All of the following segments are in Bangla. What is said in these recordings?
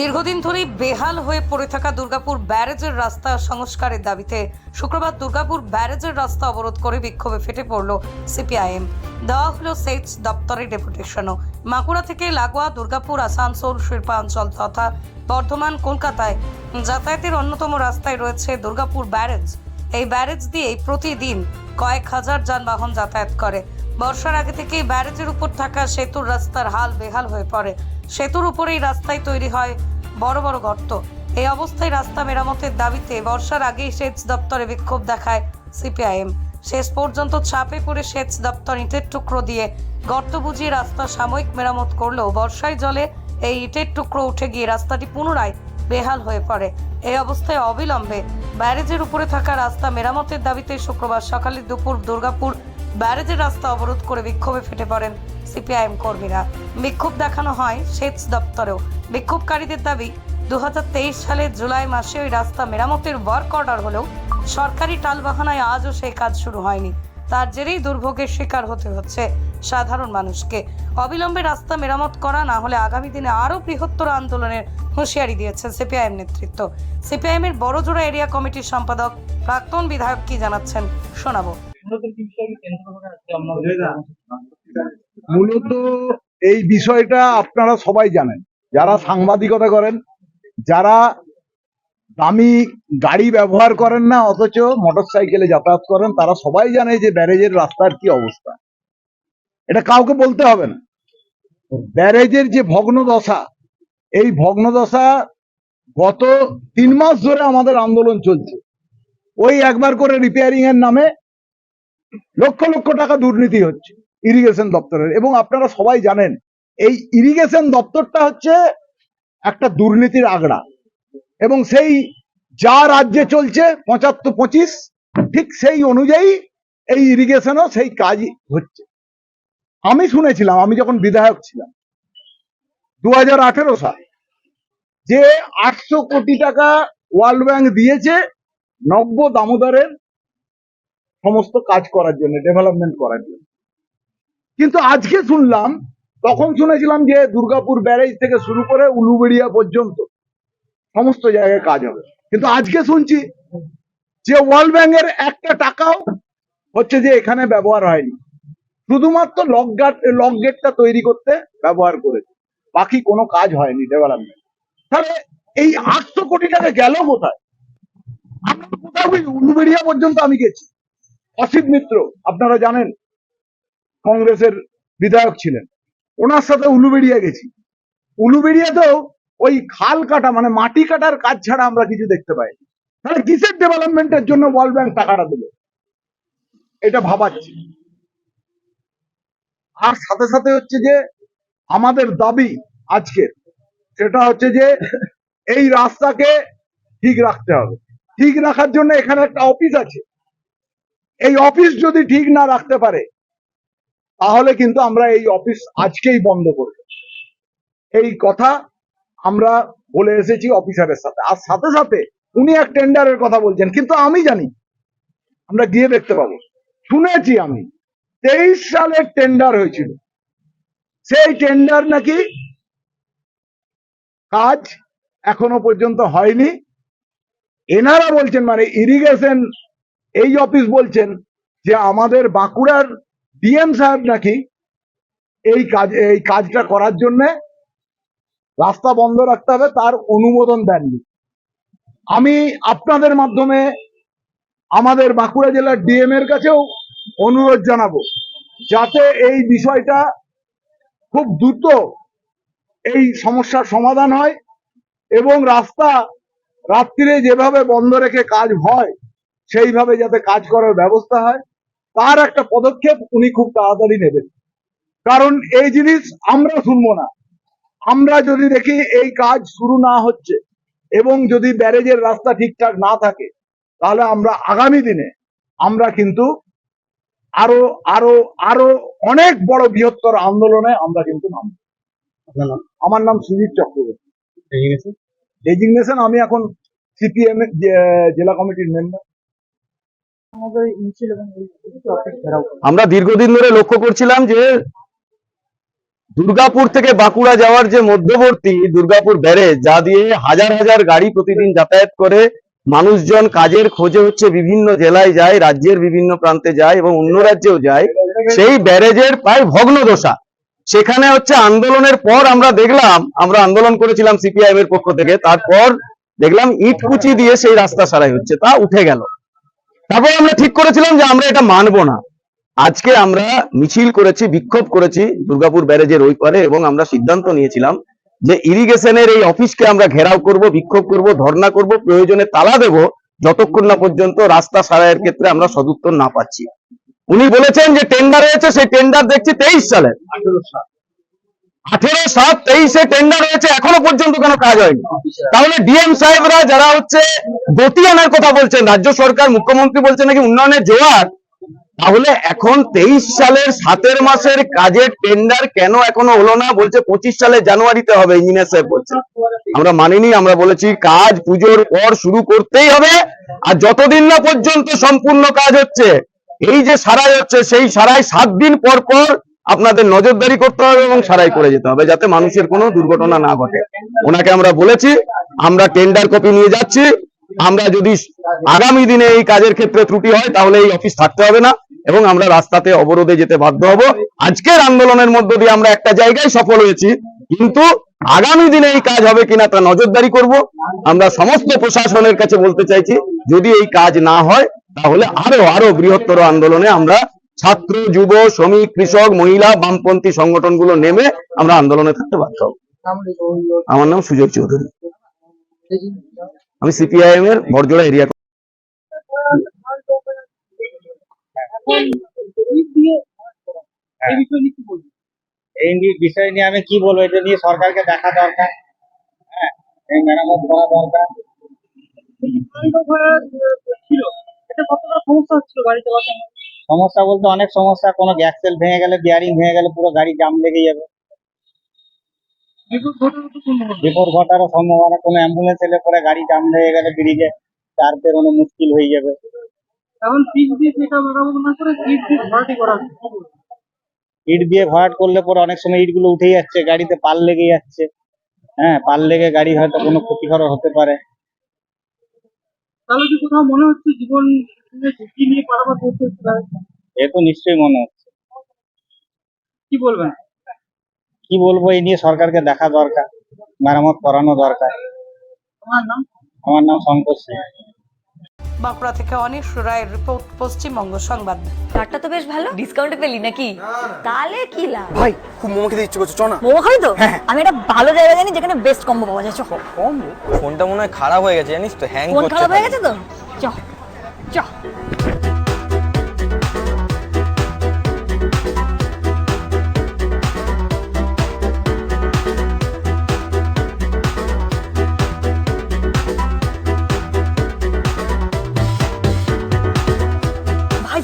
দীর্ঘদিন ধরেই বেহাল হয়ে পড়ে থাকা দুর্গাপুর ব্যারেজের রাস্তা সংস্কারের দাবিতে শুক্রবার দুর্গাপুর ব্যারেজের রাস্তা অবরোধ করে বিক্ষোভে ফেটে পড়ল সিপিআইএম। দেওয়া হলো সেচ দপ্তরের ডেপুটেশনও। বাঁকুড়া থেকে লাগোয়া দুর্গাপুর, আসানসোল, শিল্পাঞ্চল তথা বর্ধমান, কলকাতায় যাতায়াতের অন্যতম রাস্তায় রয়েছে দুর্গাপুর ব্যারেজ। এই ব্যারেজ দিয়েই প্রতিদিন কয়েক হাজার যানবাহন যাতায়াত করে। বর্ষার আগে থেকেই ব্যারেজের উপর থাকা সেতুর রাস্তার হাল বেহাল হয়ে পড়ে। সেতুর উপরেই রাস্তায় তৈরি হয় বড় বড় গর্ত। এই অবস্থায় রাস্তা মেরামতের দাবিতে বর্ষার আগেই সেচ দপ্তরে বিক্ষোভ দেখায় সিপিআইএম। শেষ পর্যন্ত চাপে পড়ে সেচ দপ্তর ইটের টুকরো দিয়ে গর্ত বুঝিয়ে রাস্তা সাময়িক মেরামত করলেও বর্ষায় জলে এই ইটের টুকরো উঠে গিয়ে রাস্তাটি পুনরায় বেহাল হয়ে পড়ে। এই অবস্থায় অবিলম্বে ব্যারেজের উপরে থাকা রাস্তা মেরামতের দাবিতে শুক্রবার সকালে দুপুর দুর্গাপুর ব্যারেজের রাস্তা অবরোধ করে বিক্ষোভে ফেটে পড়েন সিপিআইএম কর্মীরা। বিক্ষোভ দেখানো হয় সেচ দপ্তরেও। বিক্ষোভকারীদের দাবি দু সালের জুলাই মাসে ওই রাস্তা মেরামতের ওয়ার্ক অর্ডার হলেও সরকারি টালবাহানায় আজও সেই কাজ শুরু হয়নি। তার জেরেই দুর্ভোগের শিকার হতে হচ্ছে সাধারণ মানুষকে। অবিলম্বে রাস্তা মেরামত করা না হলে আগামী দিনে আরও বৃহত্তর আন্দোলনের হুঁশিয়ারি দিয়েছে সিপিআইএম নেতৃত্ব। সিপিআইএমের বড়জোড়া এরিয়া কমিটির সম্পাদক, প্রাক্তন বিধায়ক কি জানাচ্ছেন, শোনাবো। মূলত এই বিষয়টা আপনারা সবাই জানেন। যারা সাংবাদিকতা করেন যারা দামি গাড়ি ব্যবহার করেন না অথচ মোটর সাইকেলে যাতায়াত করেন তারা সবাই জানে যে ব্যারেজের রাস্তার কি অবস্থা। এটা কাউকে বলতে হবে না। ব্যারেজের যে ভগ্ন দশা এই ভগ্ন দশা গত তিন মাস ধরে আমাদের আন্দোলন চলছে। ওই একবার করে রিপেয়ারিং এর নামে লক্ষ লক্ষ টাকা দুর্নীতি হচ্ছে ইরিগেশন দপ্তরের। এবং আপনারা সবাই জানেন, এই ইরিগেশন দপ্তরটা হচ্ছে একটা দুর্নীতির আগড়া এবং সেই যা রাজ্যে চলছে, পঁচাত্তর পঁচিশ, ঠিক সেই অনুযায়ী এই ইরিগেশনও সেই কাজ হচ্ছে। আমি শুনেছিলাম, আমি যখন বিধায়ক ছিলাম দু হাজার আঠেরো সাল, যে আটশো কোটি টাকা ওয়ার্ল্ড ব্যাংক দিয়েছে নব্য দামোদরের সমস্ত কাজ করার জন্য ডেভেলপমেন্ট করার জন্য। কিন্তু আজকে শুনলাম, তখন শুনেছিলাম যে দুর্গাপুর ব্যারেজ থেকে শুরু করে উলুবেড়িয়া পর্যন্ত সমস্ত জায়গায় কাজ হবে। কিন্তু আজকে শুনছি যে ওয়ার্ল্ড ব্যাংকের একটা টাকাও হচ্ছে যে এখানে ব্যবহার হয়নি। শুধুমাত্র লক গার্ড লক গেটটা তৈরি করতে ব্যবহার করেছে। বাকি কোনো কাজ হয়নি ডেভেলপমেন্ট তাহলে এই আটশো কোটি টাকা গেল কোথায়? আমরা কোথাও উলুবেড়িয়া পর্যন্ত আমি গেছি। অসিত মিত্র, আপনারা জানেন, কংগ্রেসের বিধায়ক ছিলেন। ওনার সাথে উলুবেড়িয়া গেছি। উলুবেড়িয়াতেও ওই খাল কাটা মানে মাটি কাটার কাজ ছাড়া আমরা কিছু দেখতে পাই তাহলে কিসের ডেভেলপমেন্টের জন্য ওয়ার্ল্ড ব্যাংক টাকাটা দিল এটা ভাবাচ্ছি। আর সাথে সাথে হচ্ছে যে, আমাদের দাবি আজকের, সেটা হচ্ছে যে, এই রাস্তাকে ঠিক রাখতে হবে। ঠিক রাখার জন্য এখানে একটা অফিস আছে। এই অফিস যদি ঠিক না রাখতে পারে, তাহলে কিন্তু আমরা এই অফিস আজকেই বন্ধ করব। এই কথা আমরা বলে এসেছি অফিসারের সাথে। আর সাথে সাথে উনি এক টেন্ডারের কথা বলছেন, কিন্তু আমি জানি, আমরা গিয়ে দেখতে পাবো। শুনেছি আমি, তেইশ সালের টেন্ডার হয়েছিল। সেই টেন্ডার নাকি কাজ এখনও পর্যন্ত হয়নি। এনারা বলছেন মানে ইরিগেশন এই অফিস বলছেন যে আমাদের বাঁকুড়ার ডিএম সাহেব নাকি এই কাজ, এই কাজটা করার জন্য রাস্তা বন্ধ রাখতে হবে, তার অনুমোদন দেননি। আমি আপনাদের মাধ্যমে আমাদের বাঁকুড়া জেলার ডিএম এর কাছেও অনুরোধ জানাব, যাতে এই বিষয়টা খুব দ্রুত এই সমস্যার সমাধান হয় এবং রাস্তা রাত্রিরে যেভাবে বন্ধ রেখে কাজ হয় সেইভাবে যাতে কাজ করার ব্যবস্থা হয় তার একটা পদক্ষেপ উনি খুব তাড়াতাড়ি নেবেন। কারণ এই জিনিস আমরা শুনব না। আমরা যদি দেখি এই কাজ শুরু না হচ্ছে এবং যদি ব্যারেজের রাস্তা ঠিকঠাক না থাকে তাহলে আমরা আগামী দিনে আমরা কিন্তু আরও আরও আরও অনেক বড় বৃহত্তর আন্দোলনে আমরা কিন্তু নামবো। আমার নাম সুজিত চক্রবর্তী। ডেজিগনেশন আমি এখন সিপিএম জেলা কমিটির মেম্বার আমরা দীর্ঘদিন ধরে লক্ষ্য করছিলাম যে দুর্গাপুর থেকে বাঁকুড়া যাওয়ার যে মধ্যবর্তী দুর্গাপুর ব্যারেজ, যা দিয়ে হাজার হাজার গাড়ি প্রতিদিন যাতায়াত করে, মানুষজন কাজের খোঁজে হচ্ছে বিভিন্ন জেলায় যায়, রাজ্যের বিভিন্ন প্রান্তে যায় এবং অন্য রাজ্যেও যায়। সেই ব্যারেজের প্রায় ভগ্নদশা। সেখানে হচ্ছে আন্দোলনের পর আমরা দেখলাম, আমরা আন্দোলন করেছিলাম সিপিআইএম এর পক্ষ থেকে, তারপর দেখলাম ইট কুচি দিয়ে সেই রাস্তা সারাই হচ্ছে, তা উঠে গেল। তারপর আমরা ঠিক করেছিলাম যে আমরা এটা মানবো না। আজকে আমরা মিছিল করেছি, বিক্ষোভ করেছি দুর্গাপুর ব্যারেজের ওই পারে এবং আমরা সিদ্ধান্ত নিয়েছিলাম যে ইরিগেশনের এই অফিসকে আমরা ঘেরাও করব, বিক্ষোভ করব, ধর্ণা করব, প্রয়োজনে তালা দেব, যতক্ষণ না পর্যন্ত রাস্তা সারাইয়ের ক্ষেত্রে আমরা সদুত্তর না পাচ্ছি। উনি বলেছেন যে টেন্ডার হয়েছে সেই টেন্ডার দেখছি তেইশ সালে আঠেরো সাত তেইশে টেন্ডার হয়েছে এখনও পর্যন্ত কোনো কাজ হয়নি। তাহলে ডিএম সাহেবরা যারা হচ্ছে গতি আনার কথা বলছেন রাজ্য সরকার মুখ্যমন্ত্রী বলছেন নাকি উন্নয়নের জোয়ার তাহলে এখন তেইশ সালের সাতের মাসের কাজের টেন্ডার কেন এখনও হলো না? বলছে পঁচিশ সালে জানুয়ারিতে হবে ইঞ্জিনিয়ার সাহেব বলছে। আমরা মানিনি আমরা বলেছি কাজ পুজোর পর শুরু করতেই হবে আর যতদিন না পর্যন্ত সম্পূর্ণ কাজ হচ্ছে এই যে সারাই হচ্ছে সেই সারাই সাত দিন পর পর আপনাদের নজরদারি করতে হবে এবং সারাই করে যেতে হবে যাতে মানুষের কোনো দুর্ঘটনা না ঘটে। ওনাকে আমরা বলেছি, আমরা টেন্ডার কপি নিয়ে যাচ্ছি। আমরা যদি আগামী দিনে এই কাজের ক্ষেত্রে ত্রুটি হয়, তাহলে এই অফিস থাকতে হবে না এবং আমরা রাস্তাতে অবরোধে যেতে বাধ্য হব। আজকের আন্দোলনের মধ্য দিয়ে আমরা একটা জায়গায় সফল হয়েছি, কিন্তু আগামী দিনে এই কাজ হবে কিনা তা নজরদারি করব। আমরা সমস্ত প্রশাসনের কাছে বলতে চাইছি, যদি এই কাজ না হয়, তাহলে আরও আরও বৃহত্তর আন্দোলনে আমরা ছাত্র যুব শ্রমিক কৃষক মহিলা বামপন্থী সংগঠনগুলো নেমে আমরা আন্দোলনে থাকতে বাধ্য হব। আমার নাম সুজয় চৌধুরী। আমি সিপিআইএম এর বড়জোড়া এরিয়া এই বিষয় নিয়ে আমি কি বলব এটা নিয়ে সরকারকে দেখা দরকার। হ্যাঁ মেরামত করা দরকার। সমস্যা বলতে অনেক সমস্যা কোনো গ্যাস সেল ভেঙে গেলে বিয়ারিং ভেঙে গেলে পুরো গাড়ি জাম লেগে যাবে। বিপদ ঘটারও সম্ভাবনা কোনো অ্যাম্বুলেন্স এলে পরে গাড়ি জাম লেগে গেলে ব্রিজে চার পেরোনো মুশকিল হয়ে যাবে। এখন পিচ দিয়ে সেটা মেরামত না করে পিচ দিয়ে ভরাটি করা ইট দিয়ে ভরাট করলে পরে অনেক সময় ইটগুলো উঠে যাচ্ছে গাড়িতে পাল লেগে যাচ্ছে। হ্যাঁ পাল লেগে গাড়ি হয়তো কোনো ক্ষতিকর হতে পারে। তাহলে কি কোথাও মনে হচ্ছে জীবন ঝুঁকি নিয়ে পারাপার হচ্ছে এ তো নিশ্চয়ই মনে হচ্ছে। কি বলবেন? কি বলব এই নিয়ে সরকারকে দেখা দরকার মেরামত করানো দরকার। তোমার নাম? আমার নাম শঙ্কর সিং। বাঁকুড়া থেকে অনিশ রায়ের রিপোর্ট পশ্চিমবঙ্গ সংবাদ। কার্ডটা তো বেশ ভালো। ডিসকাউন্টে পেলি নাকি? তাহলে কি লাভ? ভাই খুব মোমো খেতে ইচ্ছে করছে চ না। মোমো খাবি তো? আমি একটা ভালো জায়গা জানি যেখানে বেস্ট কম্বো পাওয়া যায় চ। ফোনটা মনে হয় খারাপ হয়ে গেছে জানিস তো? হ্যাং ফোন খারাপ হয়ে গেছে তো? চ চ।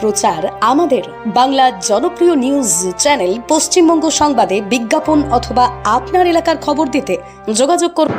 প্রচার আমাদের। বাংলা জনপ্রিয় নিউজ চ্যানেল পশ্চিমবঙ্গ সংবাদে বিজ্ঞাপন অথবা আপনার এলাকার খবর দিতে যোগাযোগ করুন।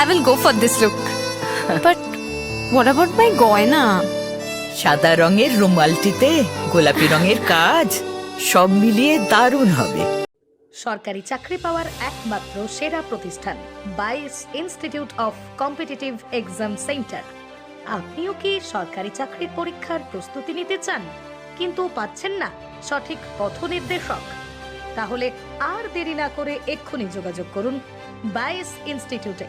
I will go for this look. but what about my goina? সাদা রঙের রুমালটিতে গোলাপি রঙের কাজ সব মিলিয়ে দারুণ হবে। সরকারি চাকরি পাওয়ার একমাত্র সেরা প্রতিষ্ঠান বাইস institute of competitive exam centre. আপনিও কি সরকারি চাকরির পরীক্ষার প্রস্তুতি নিতে চান? কিন্তু পাচ্ছেন না সঠিক পথ নির্দেশক তাহলে আর দেরি না করে এক্ষুনি যোগাযোগ করুন বাইস ইনস্টিটিউটে।